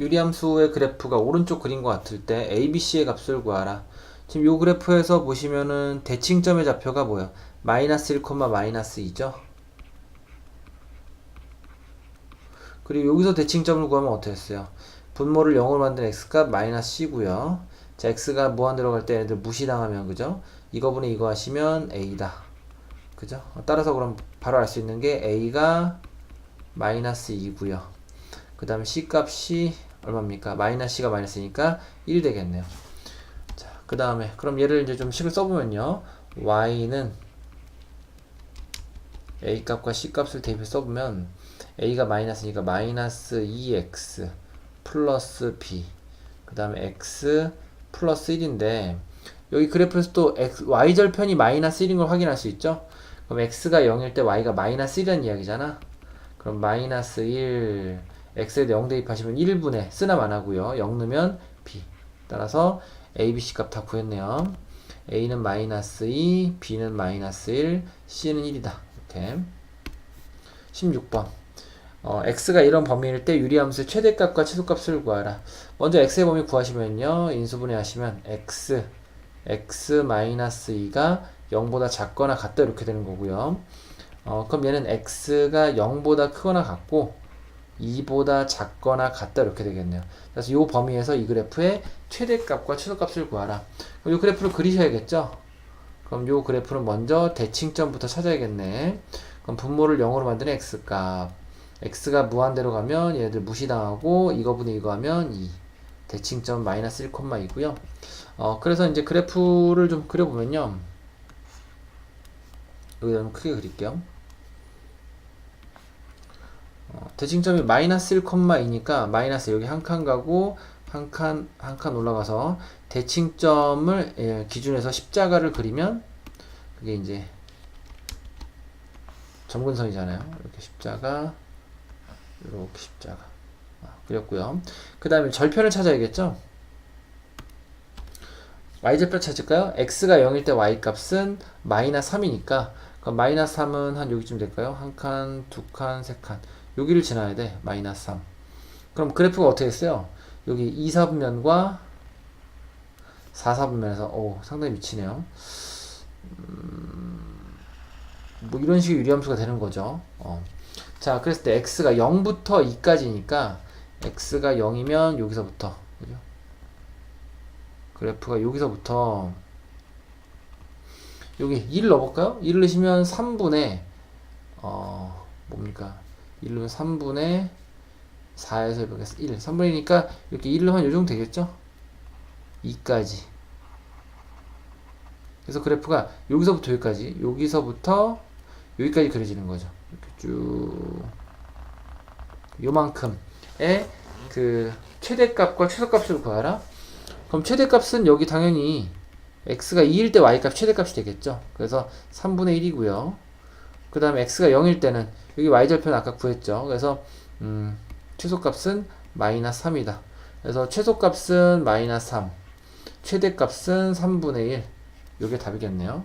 유리함수의 그래프가 오른쪽 것 같을 때 ABC의 값을 구하라. 지금 요 그래프에서 보시면은 대칭점의 좌표가 뭐예요? 마이너스 1, 마이너스 2죠? 그리고 여기서 대칭점을 구하면 어떻게 했어요? 분모를 0으로 만든 x값 마이너스 c고요. 자, x가 무한 들어갈 때 얘네들 무시당하면 그죠? 이거분의 이거 하시면 a다. 그죠? 따라서 그럼 바로 알 수 있는 게 a가 마이너스 2고요. 그 다음에 c 값이 얼마입니까? 마이너스 c가 마이너스니까 1 되겠네요. 자, 그 다음에 그럼 얘를 이제 좀 식을 써보면요. y는 a 값과 c 값을 대입해 써보면 a가 마이너스니까 마이너스 2x 플러스 b 그 다음에 x 플러스 1인데 여기 그래프에서 또 x, y절편이 마이너스 1인 걸 확인할 수 있죠? 그럼 x가 0일 때 y가 마이너스 1이라는 이야기잖아. 그럼 마이너스 1 x에 0 대입하시면 1분의 쓰나 마나고요. 0 넣으면 b. 따라서 a, b, c 값 다 구했네요. a는 마이너스 2, b는 마이너스 1, c는 1이다. 이렇게. 16번. 어, x가 이런 범위일 때 유리함수의 최대값과 최소값을 구하라. 먼저 x의 범위 구하시면요. 인수분해 하시면 x x 마이너스 2가 0보다 작거나 같다 이렇게 되는 거고요. 어, 그럼 얘는 x가 0보다 크거나 같고 2보다 작거나 같다 이렇게 되겠네요. 그래서 이 범위에서 이 그래프의 최대값과 최소값을 구하라. 그럼 이 그래프를 그리셔야겠죠? 그럼 이 그래프는 먼저 대칭점부터 찾아야겠네. 그럼 분모를 0으로 만드는 x값. x가 무한대로 가면 얘들 무시당하고 이거분의 이거 하면 2. 대칭점 마이너스 1,2고요. 어, 그래서 이제 그래프를 좀 그려보면요. 여기다 좀 크게 그릴게요. 어, 대칭점이 마이너스 1,2니까 마이너스 여기 한 칸 가고 한 칸 한 칸 올라가서 대칭점을 예, 기준해서 십자가를 그리면 그게 이제 점근선이잖아요. 이렇게 십자가 이렇게 십자가 아, 그렸고요. 그 다음에 절편을 찾아야겠죠. y절편 찾을까요? x가 0일 때 y 값은 마이너스 3이니까 그럼 마이너스 3은 한 여기쯤 될까요? 한 칸, 두 칸, 세 칸 여기를 지나야 돼 마이너스 3 그럼 그래프가 어떻게 됐어요? 여기 2, 4분면과 4, 4분면에서 오 상당히 미치네요 음, 뭐 이런 식의 유리함수가 되는 거죠 어. 자 그랬을 때 x가 0부터 2까지니까 x가 0이면 여기서부터 그죠? 그래프가 여기서부터 여기 1을 넣어볼까요? 1을 넣으시면 3분의 어 뭡니까 1 넣으면 3분의 4에서 여기서 1 3분이니까 이렇게 1 넣으면 요 정도 되겠죠? 2까지 그래서 그래프가 여기서부터 여기까지 여기서부터 여기까지 그려지는 거죠 이렇게 쭉 요만큼의 그 최대값과 최소값을 구하라 그럼 최대값은 여기 당연히 x가 2일 때 y값 최대값이 되겠죠. 그래서 3분의 1이고요. 그 다음에 x가 0일 때는 여기 y절편 아까 구했죠. 그래서 음, 최소값은 마이너스 3이다. 그래서 최소값은 마이너스 3, 최대값은 3분의 1. 이게 답이겠네요.